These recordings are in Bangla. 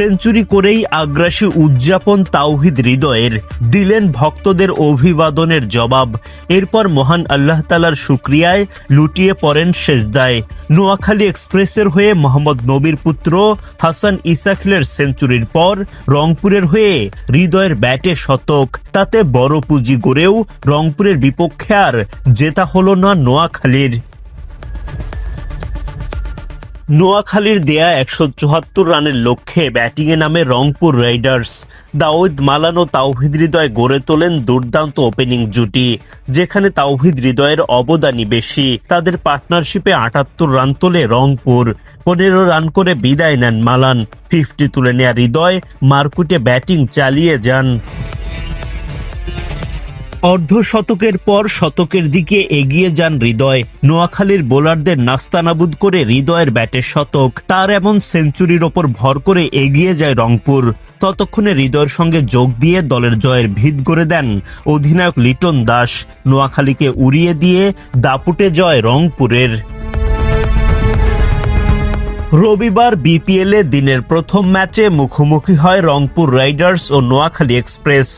সেঞ্চুরি করেই আগ্রাসী উদযাপন তাওহিদ হৃদয়ের, দিলেন ভক্তদের অভিবাদনের জবাব। এরপর মহান আল্লাহ তালার শুক্রিয়ায় লুটিয়ে পড়েন সেজদায়। নোয়াখালী এক্সপ্রেসের হয়ে মোহাম্মদ নবীর পুত্র হাসান ইসাখিলের সেঞ্চুরির পর রংপুরের হয়ে হৃদয়ের ব্যাটে শতক। তাতে বড় পুঁজি গড়েও রংপুরের বিপক্ষে আর জেতা হলো না নোয়াখালীর। নোয়াখালীর দেয়া একশো চুয়াত্তর রানের লক্ষ্যে ব্যাটিংয়ে নামে রংপুর রাইডার্স। দাউদ মালান ও তাওহিদ হৃদয় গড়ে তোলেন দুর্দান্ত ওপেনিং জুটি, যেখানে তাওহিদ হৃদয়ের অবদানই বেশি। তাদের পার্টনারশিপে আটাত্তর রান তোলে রংপুর, পনেরো রান করে বিদায় নেন মালান। ফিফটি তুলে নেয়া হৃদয় মারকুটে ব্যাটিং চালিয়ে যান। অর্ধ শতকের পর শতকের দিকে এগিয়ে যান হৃদয়। নোয়াখালীর বোলারদের নাস্তানাবুদ করে হৃদয়ের ব্যাটের শতক। তার এমন সেঞ্চুরির ওপর ভর করে এগিয়ে যায় রংপুর। ততক্ষণে হৃদয়ের সঙ্গে যোগ দিয়ে দলের জয়ের ভিত গড়ে দেন অধিনায়ক লিটন দাস। নোয়াখালীকে উড়িয়ে দিয়ে দাপুটে জয় রংপুরের। রবিবার বিপিএল এ দিনের প্রথম ম্যাচে মুখোমুখি হয় রংপুর রাইডার্স ও নোয়াখালী এক্সপ্রেস।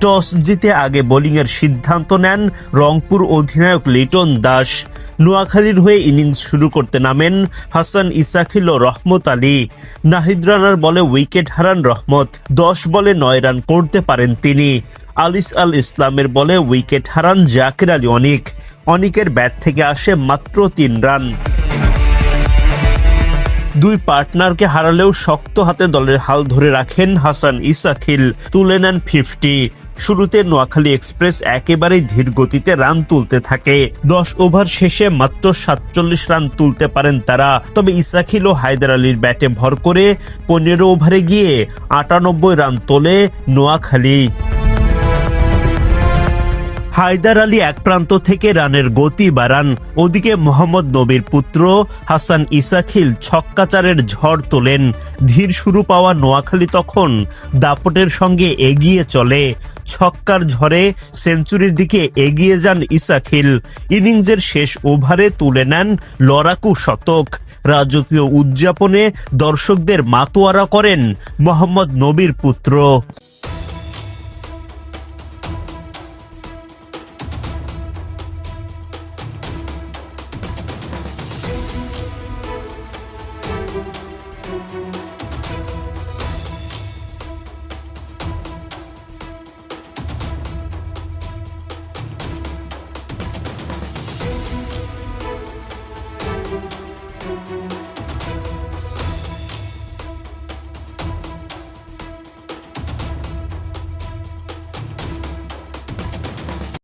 টস জিতে আগে বোলিংয়ের সিদ্ধান্ত নেন রংপুর অধিনায়ক লিটন দাস। নোয়াখালীর হয়ে ইনিংস শুরু করতে নামেন হাসান ইসাখিল ও রহমত আলী। নাহিদ রানার বলে উইকেট হারান রহমত। দশ বলে নয় রান করতে পারেন তিনি। আলিস আল ইসলামের বলে উইকেট হারান জাকির আলী অনিক। অনিকের ব্যাট থেকে আসে মাত্র তিন রান। দুই পার্টনারকে হারালেও শক্ত হাতে দলের হাল ধরে রাখেন হাসান ইসাখিল। তুলে নেন ফিফটি। শুরুতে নোয়াখালী এক্সপ্রেস একেবারেই ধীর গতিতে রান তুলতে থাকে। দশ ওভার শেষে মাত্র সাতচল্লিশ রান তুলতে পারেন তারা। তবে ইসাখিল ও হায়দার আলীর ব্যাটে ভর করে পনেরো ওভারে গিয়ে আটানব্বই রান তোলে নোয়াখালী। হায়দার আলী এক প্রান্ত থেকে রানের গতি বাড়ান। ওদিকে মোহাম্মদ নবীর পুত্র হাসান ইসাখিল ছক্কাচারের ঝড় তোলেন। ধীর শুরু পাওয়া নোয়াখালী তখন দাপটের সঙ্গে এগিয়ে চলে। ছক্কার ঝড়ে সেঞ্চুরির দিকে এগিয়ে যান ইসাখিল। ইনিংসের শেষ ওভারে তুলে নেন লড়াকু শতক। রাজকীয় উদযাপনে দর্শকদের মাতোয়ারা করেন মোহাম্মদ নবীর পুত্র।